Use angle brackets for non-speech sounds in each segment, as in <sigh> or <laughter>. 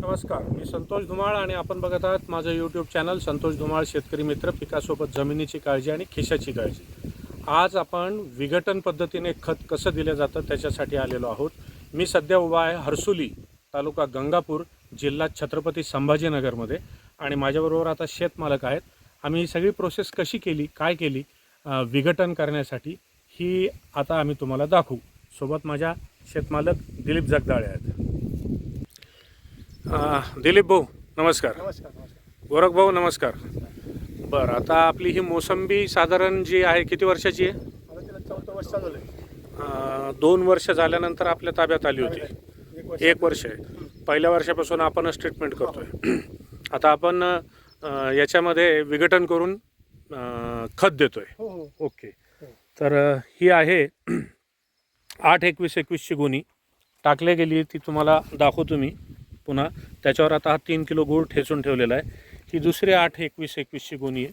नमस्कार मी संतोष धुमाळ आणि आपण बघत आहात माझं यूट्यूब चॅनल संतोष धुमाळ शेतकरी मित्र पिकासोबत जमिनीची काळजी आणि खिशाची काळजी. आज आपण विघटन पद्धतीने खत कसं दिलं जातं त्याच्यासाठी आलेलो आहोत. मी सध्या उभा आहे हर्सुली तालुका गंगापूर जिल्हा छत्रपती संभाजीनगरमध्ये आणि माझ्याबरोबर आता शेतमालक आहेत. आम्ही ही सगळी प्रोसेस कशी केली काय केली विघटन करण्यासाठी ही आता आम्ही तुम्हाला दाखवू. सोबत माझ्या शेतमालक दिलीप जगदाळे आहेत. दिलीप भाऊ नमस्कार. गोरख भाऊ नमस्कार. बरं आता आपली ही मोसंबी साधारण जी आहे किती वर्षाची आहे? दोन वर्ष झाल्यानंतर आपल्या ताब्यात आली होती. एक वर्ष. आहे. पहिल्या वर्षापासून आपणच ट्रीटमेंट करतोय. <clears throat> आता आपण याच्यामध्ये विघटन करून खत देतोय. हो हो. ओके. तर ही आहे <clears throat> आठ एकवीस एकवीसची गोणी. टाकले गेली ती तुम्हाला दाखवतो मी. पुन्हा. त्याच्यावर आता हा तीन किलो गूळ ठेचून ठेवलेला आहे. ही दुसरी आठ एकवीस एकवीसची गोणी आहे.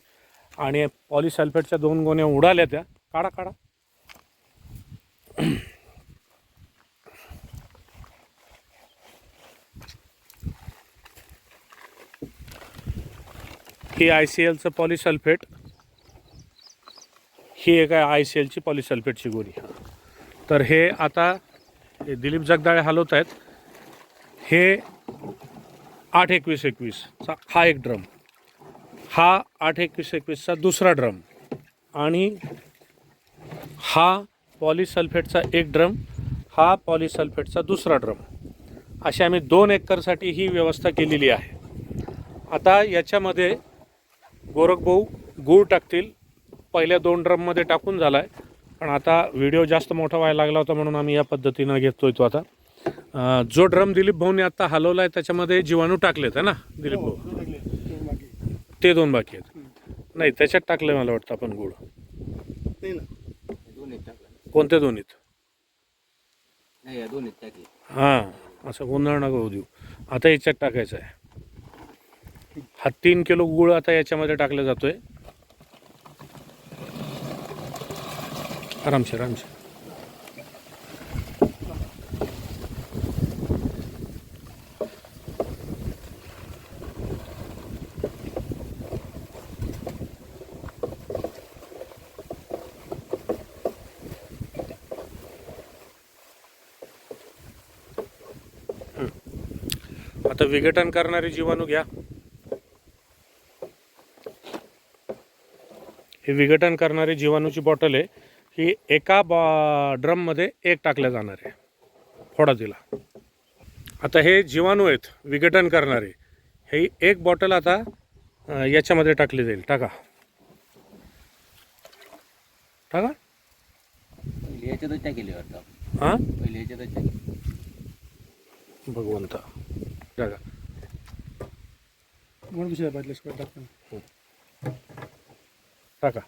आणि पॉलिसल्फेटच्या दोन गोण्या उडाल्या त्या. काढा काढा. ही आय सी एलचं पॉलिसल्फेट. ही एक आहे आय सी एलची पॉलिसल्फेटची गोळी तर हे आता हे दिलीप जगदाळे हलवत आहेत हे आठ एकवीस एकवीसचा हा एक ड्रम. हा आठ एकवीस एकवीसचा दुसरा ड्रम. आणि हा पॉलिसल्फेटचा एक ड्रम हा पॉलिसल्फेटचा दुसरा ड्रम. अशी आम्ही दोन एकरसाठी ही व्यवस्था केलेली आहे. आता याच्यामध्ये गोरखभाऊ गूळ टाकतील. पहिल्या दोन ड्रममध्ये टाकून झाला आहे पण आता व्हिडिओ जास्त मोठा व्हायला लागला होता म्हणून आम्ही या पद्धतीनं घेतोय तो आता. जो ड्रम दिलीप भाऊने आता हलवला आहे त्याच्यामध्ये जीवाणू टाकलेत है ना दिलीप भाऊ? हो. ते दोन बाकी आहेत. नाही त्याच्यात टाकलं मला वाटतं आपण गुळ. नाही ना. कोणत्या दोन्हीत? नाही या दोन्हीत टाकली. हां असं गोंधळ नका होऊ देऊ. आता याच्यात टाकायचं आहे हा तीन किलो गुळ आता याच्यामध्ये टाकला जातोय. आरामशीर आरामशीर. आता विघटन करणारे जीवाणू घ्या. हे विघटन करणारी जीवाणूची बॉटल आहे. ही एका बॉ ड्रममध्ये एक टाकल्या जाणार आहे. फोडा दिला. आता हे जीवाणू आहेत विघटन करणारे. हे एक बॉटल आता याच्यामध्ये टाकली जाईल. टाका. टाका. हां भगवंता. टाका म्हणून दुसऱ्या बाटल्या शिवाय टाकतो टाका.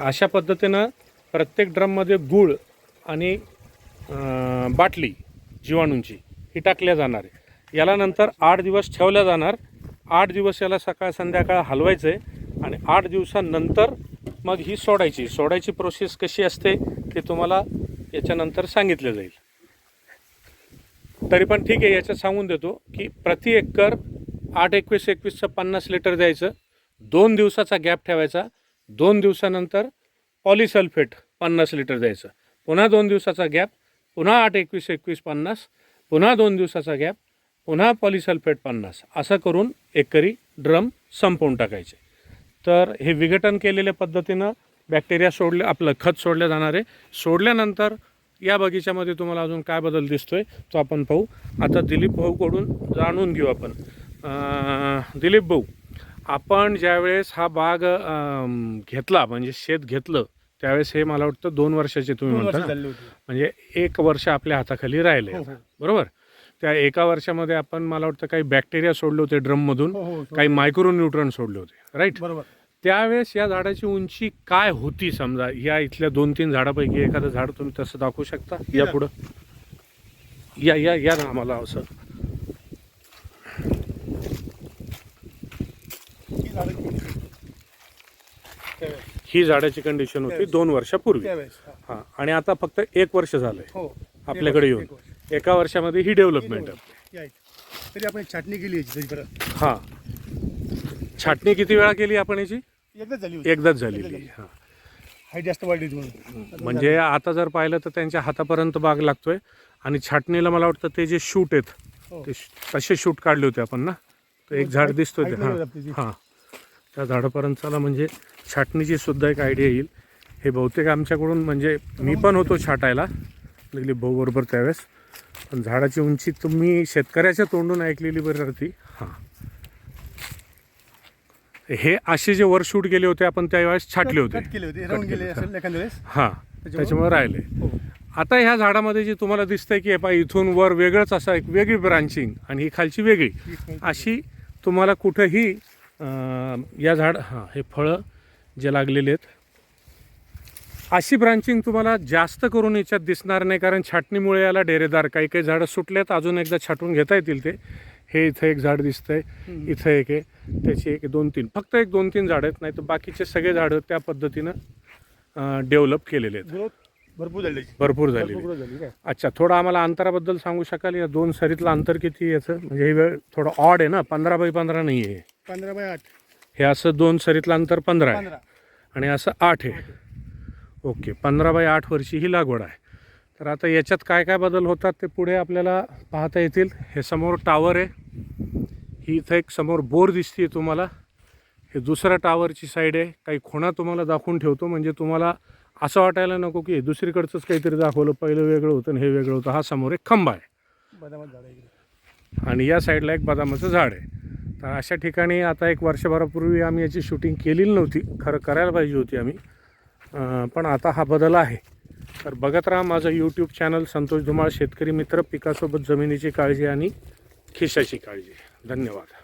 अशा पद्धतीनं प्रत्येक ड्रममध्ये गूळ आणि अं, बाटली जीवाणूंची ही टाकल्या जाणार आहे. याला नंतर आठ दिवस ठेवल्या जाणार. आठ दिवस याला सकाळ संध्याकाळ हलवायचं आहे आणि आठ दिवसानंतर मग ही सोडायची. सोडायची प्रोसेस कशी असते ते तुम्हाला याच्यानंतर सांगितलं जाईल. तरी पण ठीक आहे याच्यात सांगून देतो की प्रति एकर आठ एकवीस एकवीसचं पन्नास लिटर द्यायचं. दोन दिवसाचा गॅप ठेवायचा. दोन दिवसानंतर पॉलिसल्फेट पन्नास लिटर द्यायचं. पुन्हा दोन दिवसाचा गॅप पुन्हा आठ एकवीस एकवीस पन्नास पुन्हा दोन दिवसाचा गॅप पुन्हा पॉलिसल्फेट पन्नास. असं करून एकरी ड्रम संपवून टाकायचे. तर हे विघटन केलेल्या पद्धतीनं बॅक्टेरिया सोडले आपलं खत सोडलं जाणार. आहे सोडल्यानंतर या बगीच्यामध्ये तुम्हाला अजून काय बदल दिसतोय तो आपण पाहू. आता दिलीप भाऊकडून जाणून घेऊ आपण. दिलीप भाऊ आपण ज्यावेळेस हा बाग घेतला म्हणजे शेत घेतलं त्यावेळेस हे मला वाटतं दोन वर्षाचे तुम्ही म्हणता म्हणजे एक वर्ष आपल्या हाताखाली राहिले. हो, हो. बरोबर? त्या एका वर्षामध्ये आपण मला वाटतं काही बॅक्टेरिया सोडले होते ड्रममधून हो काही मायक्रो न्यूट्रन सोडले होते. राईट बरोबर. त्यावेळेस या झाडाची उंची काय होती समजा? या इथल्या दोन तीन झाडापैकी एखादं झाड तुम्ही तसं दाखवू शकता? या पुढं. या या या ना आम्हाला असं. ही झाडाची कंडिशन होती. दोन वर्षापूर्वी. हा. आणि आता फक्त एक वर्ष झालंय. हो आपल्याकडे येऊन. एक वर्ष. एका वर्षामध्ये ही डेव्हलपमेंट. तरी आपण छाटणी केली हां. छाटणी किती वेळा केली आपण याची? एकदाच झाली होती. एकदाच झालेली हां. हाईट जास्त वाढली होती म्हणून. म्हणजे आता जर पाहिलं तर त्यांच्या हातापर्यंत बाग लागतोय आणि छाटणीला मला वाटतं ते जे शूट आहेत हो. ते श- तसे शूट काढले होते आपण ना? तर एक झाड दिसतोय ते height हां. हां. त्या झाडापर्यंत चला म्हणजे छाटणीची सुद्धा एक आयडिया येईल. हे बहुतेक आमच्याकडून म्हणजे मी पण होतो छाटायला. लागली भाऊ बरोबर त्यावेळेस. पण झाडाची उंची तुम्ही शेतकऱ्याच्या तोंडून ऐकलेली बरी राहती. हां. हे असे जे वर शूट गेले होते आपण त्यावेळेस छाटले होते. कट केले होते. राऊंड केले, गेले असेल एखाद्या वेळेस. हां त्याच्यामुळे राहिले. हो. आता ह्या झाडामध्ये जे तुम्हाला दिसतंय की हे पहा इथून वर वेगळंच असं एक वेगळी ब्रांचिंग आणि ही खालची वेगळी. ही अशी तुम्हाला कुठंही अं, या झाड हां हे फळं जे लागलेले आहेत अशी ब्रांचिंग तुम्हाला जास्त करून याच्यात दिसणार नाही कारण छाटणीमुळे याला डेरेदार काही काही झाडं सुटलेत अजून एकदा छाटून घेता येतील ते. हे इथं एक झाड दिसतंय. इथं एक आहे. त्याची एक दोन तीन. फक्त एक दोन तीन झाडं आहेत नाही तर बाकीचे सगळे झाडं त्या पद्धतीनं डेव्हलप केलेले आहेत. भरपूर झाली. भरपूर झाली. अच्छा थोडं आम्हाला अंतराबद्दल सांगू शकाल? या दोन सरीतलं अंतर किती याचं? म्हणजे हे वेळ थोडं ऑड आहे ना पंधरा बाय पंधरा नाही आहे. पंधरा बाय आठ. हे असं दोन सरीतलं अंतर पंधरा आहे. आणि असं आठ आहे. ओके पंधरा बाय आठ वर्षी ही लागवड आहे. तर आता याच्यात काय काय बदल होतात ते पुढे आपल्याला पाहता येतील. हे समोर टावर आहे. ही इथं एक समोर बोर दिसते तुम्हाला. हे दुसऱ्या टावरची साईड आहे. काही खुणा तुम्हाला दाखवून ठेवतो. म्हणजे तुम्हाला असं वाटायला नको की दुसरीकडचंच काहीतरी दाखवलं. पहिलं वेगळं होतं आणि हे वेगळं होतं. हा समोर एक खंबा आहे. बदामात झाड आहे. आणि या साईडला एक बदामाचं झाड आहे. तर अशा ठिकाणी आता एक वर्षभरापूर्वी आम्ही याची शूटिंग केलेली नव्हती. खरं करायला पाहिजे होती आम्ही. पण आता हा बदल आहे. तर बघत राहा माझं यूट्यूब चॅनल संतोष धुमाळ शेतकरी मित्र पिकासोबत जमिनीची काळजी आणि खिशाची काळजी. धन्यवाद.